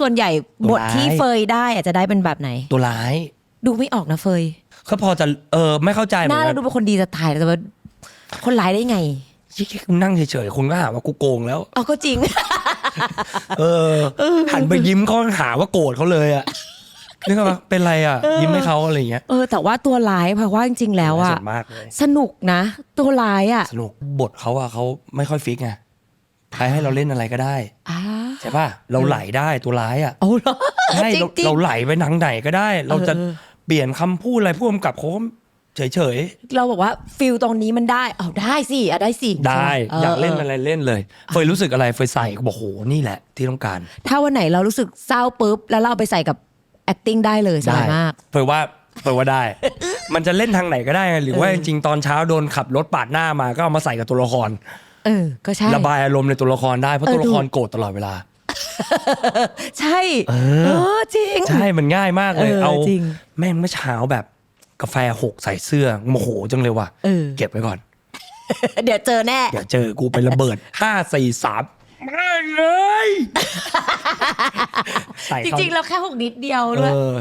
ส่วนใหญ่ตัวบทที่ร้ายเฟยได้อาจจะได้เป็นแบบไหน ตัวร้าย ดูไม่ออกนะเฟยเขาพอจะเออไม่เข้าใจเหหมือน้านกัเรานดูเป็นคนดีจะตายแต่ว่าคนร้ายได้ไงที่คุณนั่งเฉยๆคุณก็หาว่ากูโกงแล้ว เอาก็จริง เออ หันไปยิ้มเขาหาว่าโกรธเขาเลยอะนึกออกปะเป็นไรอะ ยิ้มให้เขาอะไรอย่างเงี้ยเออ แต่ว่าตัวร้ายเพราะว่าจริงๆแล้วอะสนุกมากเลย สนุกนะ ตัวร้ายอะสนุกบทเขาอะเขาไม่ค่อยฟิกไงใครให้เราเล่นอะไรก็ได้ อ่า ใช่ป่ะเราไหลได้ตัวร้ายอะเอาเหรอใช่จริเรางๆเราไหลไปหนังไหนก็ได้ เราจะเออเปลี่ยนคำพูดอะไรพูดกำกับเขาก็เฉยเราบอกว่าฟิลตรงนี้มันได้เอาได้สิอะได้สิๆได้ใช่หมอยากเล่นอออะไรเล่นเลยเฟยรู้สึกอะไรเฟยใส่ก็บอกโหนี่แหละที่ต้องการถ้าวันไหนเรารู้สึกเศร้าปุ๊บแล้วเราเอาไปใส่กับ acting ได้เลยสบายมาก เฟยว่าเฟยว่าได้ มันจะเล่นทางไหนก็ได้ไงหรือว่าจริงๆตอนเช้าโดนขับรถปาดหน้ามาก็เอามาใส่กับตัวละคร เออ ก็ใช่ ระบายอารมณ์ในตัวละครได้เพราะเออตัวละครดูโกรธตลอดเวลา ใช่ เอเอออจริง ใช่มันง่ายมากเลย เออเอา จริง แม่งเมื่อเช้าแบบกาแฟหกใส่เสื้อโมโหจังเลยว่ะเออ เก็บไว้ก่อน เดี๋ยวเจอแน่เดี๋ยวเจอกูไประเบิด ห้าสี่สามไม่เลยใส่จเข้าริงๆเราแค่หกนิดเดียวเอด้วยอ